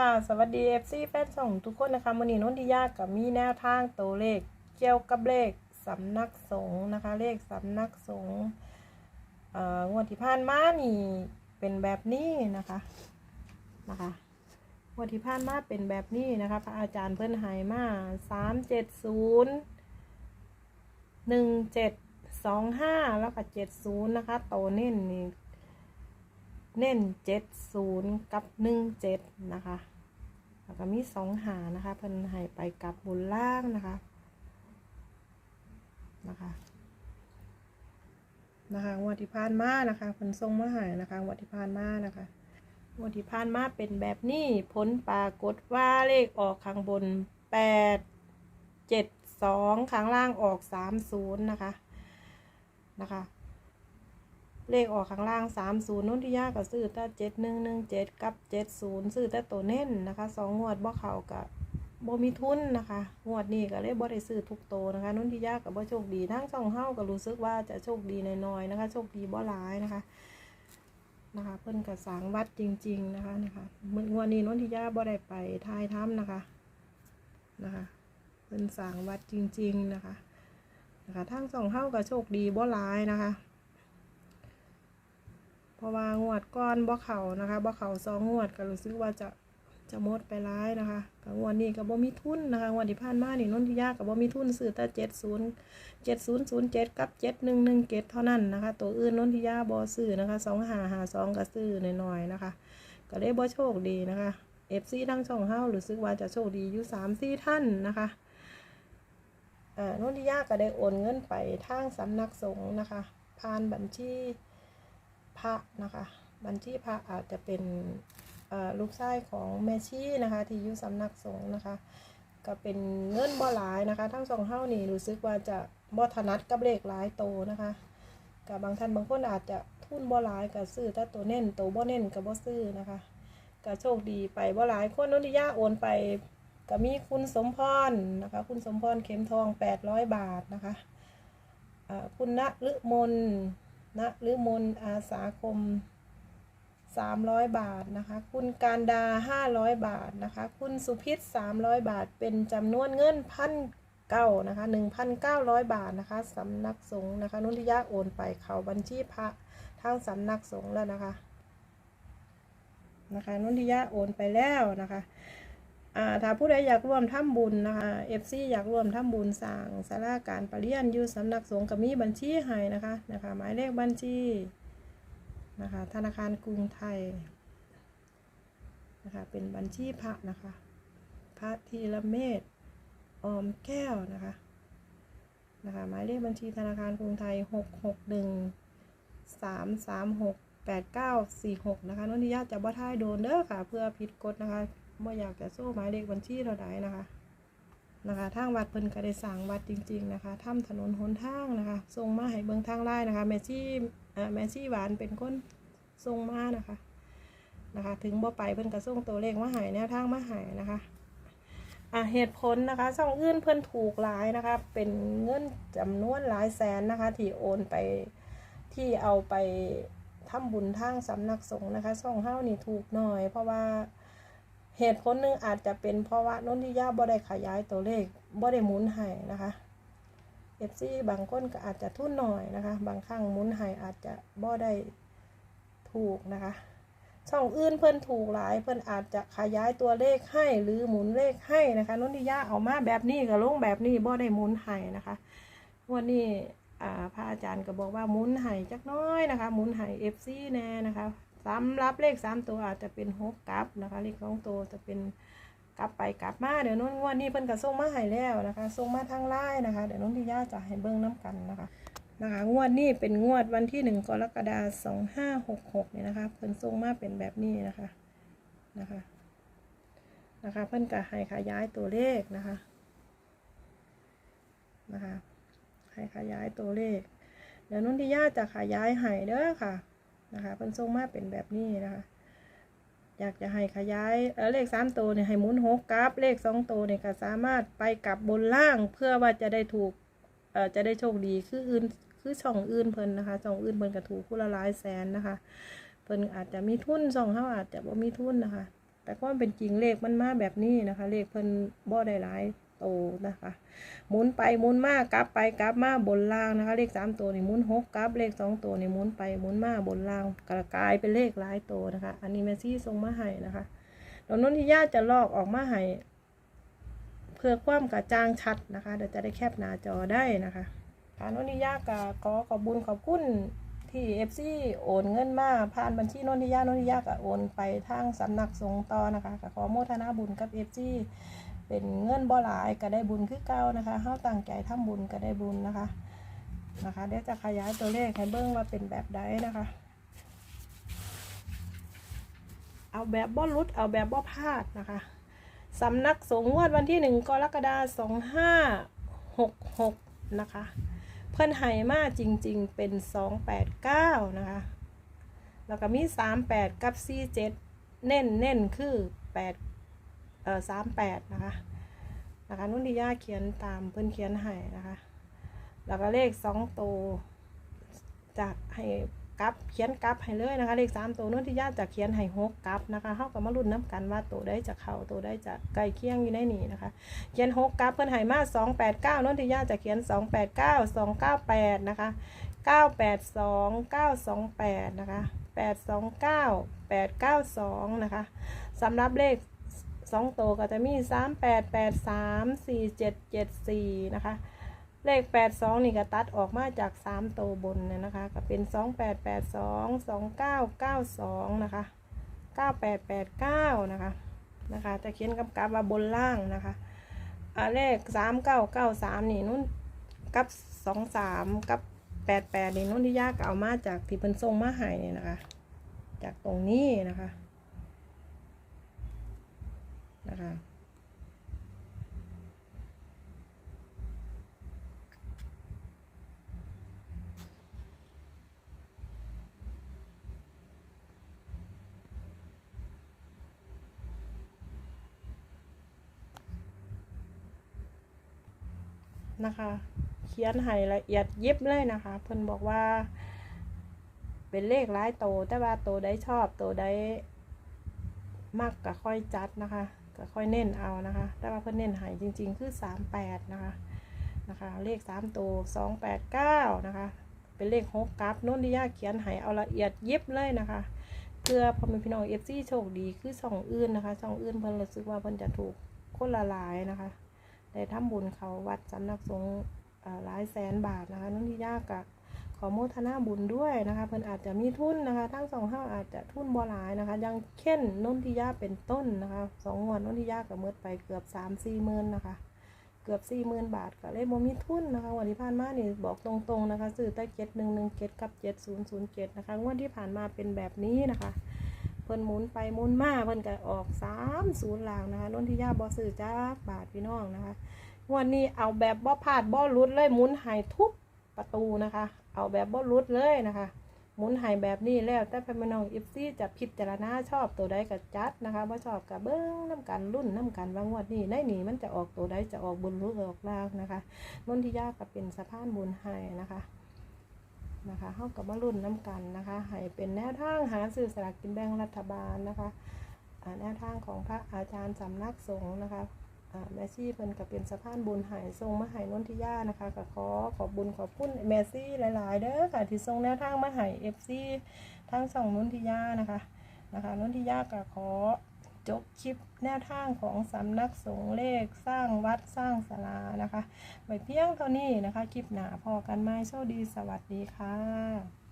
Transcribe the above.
ค่ะ สวัสดี FC แฟนส่งทุกคนนะคะวันนี้นนทิยากับมีแนวทางตัวเลขเกี่ยวกับเลขสำนักสงฆ์นะคะ เลขสำนักสงฆ์อ่องวดที่ผ่านมานี่เป็นแบบนี้นะคะนะคะงวดที่ผ่านมาเป็นแบบนี้นะคะพระอาจารย์เพิ่นหายมาสามเจ็ดศูนย์หนึ่งเจ็ดสองห้าแล้วก็เจ็ดศูนย์นะคะโตวเน้นนี่ เน้นเจ็ดศูนย์กับหนึ่งเจ็ดนะคะแล้วก็มีสองหานะคะเพิ่นให้ไปกับบนล่างนะคะนะคะนะคะงวดที่ผ่านมานะคะเพิ่นส่งมาให้นะคะงวดที่ผ่านมานะคะงวดที่ผ่านมาเป็นแบบนี้ผลปรากฏว่าเลขออกข้างบนแปดเจ็ดสองข้างล่างออกสามศูนย์นะคะนะคะ เลขออกข้างล่างสามศูนย์นุ่นที่ยากกับซื้อแต่เจ็ดหนึ่งหนึ่งเจ็ดกับเจ็ดศูนย์ซื้อแต่ตัวเน้นนะคะสองงวดบ่เขากับบ่มีทุนนะคะงวดนี้ก็เลยบ่ได้ซื้อทุกโตนะคะนุ่นที่ยากกับบ่โชคดีทั้งสองเฮาก็รู้สึกว่าจะโชคดีน้อยๆนะคะ โชคดีบ่หลายนะคะนะคะเพิ่นกับสางวัดจริง ๆนะคะนะคะเมื่องวดนี้นุ่นที่ยาบ่ได้ไปทายถ้ำนะคะนะคะเพิ่นสางวัดจริง ๆนะคะนะคะทั้งสองเฮาก็โชคดีบ่หลายนะคะ ราะว่างวดก้อนบ่เขานะคะบ่เขาสองงวดก็รู้สึกว่าจะจะหมดไปร้ายนะคะกับงวดนี้ก็บ่มีทุนนะคะงวดที่ผ่านมานี่นนทิยากับบ่มีทุนซื้อแต่เจ็ดศูนย์เจ็ดศูนย์ศูนย์เจ็ดกับเจ็ดหนึ่งหนึ่งเจ็ดเท่านั้นนะคะ ตัวอื่นนนทิยาบ่ซื้อนะคะสองหาหาสองก็ซื้อหน่อยๆนะคะ ก็เลยบ่โชคดีนะคะเอฟซีทั้งช่องเฮารู้สึกว่าจะโชคดีอยู่สามสี่ท่านนะคะเอ่นนทิยาก็ได้โอนเงินไปทางสำนักสงฆ์นะคะ ผ่านบัญชี พระนะคะ บัญชีพระอาจจะเป็นลูกชายของแม่ชีนะคะ ที่อยู่สำนักสงฆ์นะคะ ก็เป็นเงินบ่หลายนะคะ ทั้งสองเท่านี่รู้สึกว่าจะบ่ถนัดกับเลขหลายโตนะคะกับบางท่านบางคนอาจจะทุนบ่หลายก็ซื้อแต่ตัวเน้นตัวบ่เน้นก็บ่ซื้อนะคะก็โชคดีไปบ่หลายคนนนทิยาโอนไปก็มีคุณสมพรนะคะ คุณสมพรเข็มทอง 800 บาทนะคะคุณณฤมล นะหรือมนอาสาคม 300 บาทนะคะ คุณการดา 500 บาทนะคะ คุณสุพิษ300 บาท เป็นจำนวนเงินพันเก้านะคะ1,900 บาทนะคะสำนักสงฆ์นะคะนุทิยาโอนไปเขาบัญชีพระทางสำนักสงฆ์แล้วนะคะนะคะนุทิยาโอนไปแล้วนะคะ อ่าถ้าผู้ใดอยากร่วมทำบุญนะคะ FC อยากร่วมทำบุญสร้างสาราการประเรียนอยู่สำนักสงฆ์ก็มีบัญชีให้นะคะนะคะ หมายเลขบัญชีนะคะ ธนาคารกรุงไทยนะคะ เป็นบัญชีพระนะคะ พระธีรเมธออมแก้วนะคะนะคะ หมายเลขบัญชีธนาคารกรุงไทยหกหกหนึ่งสามสามหกแปดเก้าสี่หกนะคะนนทิยาจะบ่ท้ายโดนเด้อค่ะ เพื่อผิดกฎนะคะ บ่อยากจะโซ่หมายเลขบัญชีเราได้นะคะนะคะทางวัดเพิ่นก็ได้สั่งวัดจริง ๆ นะคะทำถนนหนทางนะคะส่งมาให้เบิ่งทางไลน์นะคะแม่ชี่แม่ชี่หวานเป็นคนส่งมานะคะนะคะ ถึงบ่ไปเพิ่นก็ส่งตัวเลขมาให้แนวทางมาให้นะคะอะเหตุผลนะคะช่องอื่นเพิ่นถูกหลายนะคะ เป็นเงินจำนวนหลายแสนนะคะ ที่โอนไปที่เอาไปทำบุญทางสำนักสงฆ์นะคะช่องเฮานี่ถูกหน่อย เพราะว่า เหตุผลหนึ่งอาจจะเป็นเพราะว่านนทิยาบ่ได้ขยายตัวเลขบ่ได้หมุนให้นะคะเอฟซีบางคนก็อาจจะทุ่นหน่อยนะคะ บางครั้งหมุนให้อาจจะบ่ได้ถูกนะคะ ช่องอื่นเพิ่นถูกหลายเพิ่นอาจจะขยายตัวเลขให้หรือหมุนเลขให้นะคะนนทิยาเอามาแบบนี้ก็ลงแบบนี้บ่ได้หมุนให้นะคะวันนี้อ่าพระอาจารย์ก็บอกว่าหมุนให้จักน้อยนะคะหมุนให้เอฟซีแน่นะคะ สำหรับเลขสามตัวอาจจะเป็นหกกลับนะคะ เลขสองตัวจะเป็นกลับไปกลับมาเดี๋ยวนู้นงวันนี้เพิ่นก็ส่งมาให้แล้วนะคะส่งมาทางไลน์นะคะ เดี๋ยวนู้นที่ย่าจะให้เบิ้งน้ำกันนะคะนะคะ งวดนี้เป็นงวดวันที่หนึ่งกรกฎาคมสองห้าหกหกเนี่ยนะคะเพิ่นส่งมาเป็นแบบนี้นะคะนะคะนะคะ เพิ่นก็ให้ขยายตัวเลขนะคะนะคะให้ขยายตัวเลข เดี๋ยวนุ่นที่ย่าจะขยายให้เด้อค่ะ นะคะเพิ่นส่งมาเป็นแบบนี้นะคะ อยากจะให้ขยายเเลขสามตัวเนี่ยให้หมุนหกกราฟเลขสองตัวเนี่ยก็สามารถไปกลับบนล่างเพื่อว่าจะได้ถูกเอ่อจะได้โชคดีคืออื่นคือช่องอื่นเพิ่นนะคะช่องอื่นเพิ่นก็ถูกคู่ละหลายแสนนะคะ เพิ่นอาจจะมีทุนช่องเฮาอาจจะบ่มีทุนนะคะ แต่ความเป็นจริงเลขมันมาแบบนี้นะคะ เลขเพิ่นบ่ได้หลาย โตนะคะหมุนไปหมุนมากลับไปกลับมาบนล่างนะคะ เลขสามตัวนี่หมุนหกกลับเลขสองตัวนี่หมุนไปหมุนมาบนล่างกระกายเป็นเลขหลายตัวนะคะ อันนี้แมซี่ส่งมาให้นะคะเดี๋ยวนนทิยาจะลอกออกมาให้เพื่อความกระจ่างชัดนะคะเดี๋ยวจะได้แคปหน้าจอได้นะคะค่ะนนทิยาก็ขอขอบบุญขอบคุณที่เอฟซีโอนเงินมาผ่านบัญชีนนทิยานนทิยาก็โอนไปทางสำนักสงฆ์ต่อนะคะก็ขอโมทนาบุญกับเอฟซี เป็นเงินบ่หลายก็ได้บุญคือเก่านะคะเฮาตั้งใจทำบุญก็ได้บุญนะคะนะคะเดี๋ยวจะขยายตัวเลขให้เบิ่งว่าเป็นแบบใดนะคะ เอาแบบบ่ลุดเอาแบบบ่พลาดนะคะสำนักสงฆ์งวดวันที่หนึ่งกรกฎาคม2566นะคะ เพิ่นให้มาจริง ๆ เป็น289นะคะ แล้วก็มี38กับ47เจ็ดแน้นเน้นคือ8 เอ่อ38นะคะนะคะนุ่นดิยาเขียนตามเพิ่นเขียนให้นะคะแล้วก็เลข2ตัวจะให้กับเขียนกับให้เลยนะคะเลข3ตัวนุ่นดิยาจะเขียนให้6กลับนะคะเฮาก็มาลุ้นน้ำกันว่าตัวได้จะเข้าตัวได้จะใกล้เคียงอยู่ในนี้นะคะ เขียน6กลับเพิ่นให้มา289นุ่นดิยาจะเขียน289 298นะคะ982 928นะคะ829 892นะคะสำหรับเลข สองตัวก็จะมีสามแปดแปดสามสี่เจ็ดเจ็ดสี่นะคะ เลขแปดสองนี่ก็ตัดออกมาจากสามตัวบนเนี่ยนะคะ ก็เป็นสองแปดแปดสองสองเก้าเก้าสองนะคะเก้าแปดแปดเก้านะคะนะคะ จะเขียนกำกับว่าบนล่างนะคะเลขสามเก้าเก้าสามนี่นุ่นกับสองสามกับแปดแปดนี่นุ่นที่ยากเอามาจากที่เป็นทรงมาหายเนี่ยนะคะ จากตรงนี้นะคะ นะคะนะคะ เขียนให้ละเอียดยิบเลยนะคะ เพิ่นบอกว่า เป็นเลขหลายโตแต่ว่าโตได้ชอบโตได้มากก็ค่อยจัดนะคะ ก็ค่อยเน้นเอานะคะ แต่ว่าเพิ่นเน้นหายจริง ๆ คือ 38 นะคะ นะคะ เลข 3 ตัว 289 นะคะ เป็นเลข6กลับโน้นที่ยากเขียนหายเอาละเอียดเยิบเลยนะคะเพื่อพอเป็นพี่น้องเอฟซีโชคดีคือช่องอื่นนะคะช่องอื่นเพิ่นรู้สึกว่าเพิ่นจะถูกคนละลายนะคะได้ทำบุญเขาวัดสำนักสงฆ์หลายแสนบาทนะคะน้นที่ยากกะข อโมทนาบุญด้วยนะคะเพิ่นอาจจะมีทุนนะคะ ทั้งสองห้าอาจจะทุนบ่หลายนะคะยังเช่นนนทิยาเป็นต้นนะคะสองงวดนนทิยากับเมื่อไปเกือบสามสี่หมื่นนะคะ เกือบสี่หมื่นบาทก็เลยบ่มีทุนนะคะวันที่ผ่านมานี่บอกตรงๆนะคะซื้อแต่เจ็ดหนึ่งหนึ่งเจ็ดกับเจ็ดศูนย์ศูนย์เจ็ดนะคะงวดที่ผ่านมาเป็นแบบนี้นะคะเพิ่นหมุนไปหมุนมาเพิ่นก็ออกสามศูนย์หลางนะคะนนทิยาบ่ซื้อจ้าบาทพี่น้องนะคะงวดนี้เอาแบบบ่พลาดบ่ลุดเลยหมุนหายทุบ ประตูนะคะ เอาแบบบ่หลุดเลยนะคะหมุนหายแบบนี้แล้วแต่พพี่น้องอิฟซี่จะพิจารณาชอบตัวใดก็จัดนะคะบ่าชอบกับเบิ้งน้ำกันรุ่นน้ำกันวางวดนี้ในนี้มันจะออกตัวใดจะออกบนหรือออกล่างนะคะนนทิยาก็เป็นสะพานบุญให้นะคะนะคะเฮากับมารุ่นน้ำกันนะคะให้เป็นแนวทางหาซื้อสลากกินแบ่งรัฐบาลนะคะอ่าแนวทางของพระอาจารย์สำนักสงฆ์นะคะ แม่ซี่เพิ่นก็เป็นสะพานบุญหายทรงมาหายนนทิยานะคะก็ขอขอบบุญขอบคุณแม่ซี่หลาย ๆ เด้อค่ะที่ทรงแนวทางมาหายเอฟซีทั้งสองนนทิยานะคะนะคะนนทิยาก็ขอจบคลิปแนวทางของสำนักสงฆ์เลขสร้างวัดสร้างศาลานะคะไว้เพียงเท่านี้นะคะ คลิปหนาพอกันไหมโชคดีสวัสดีค่ะ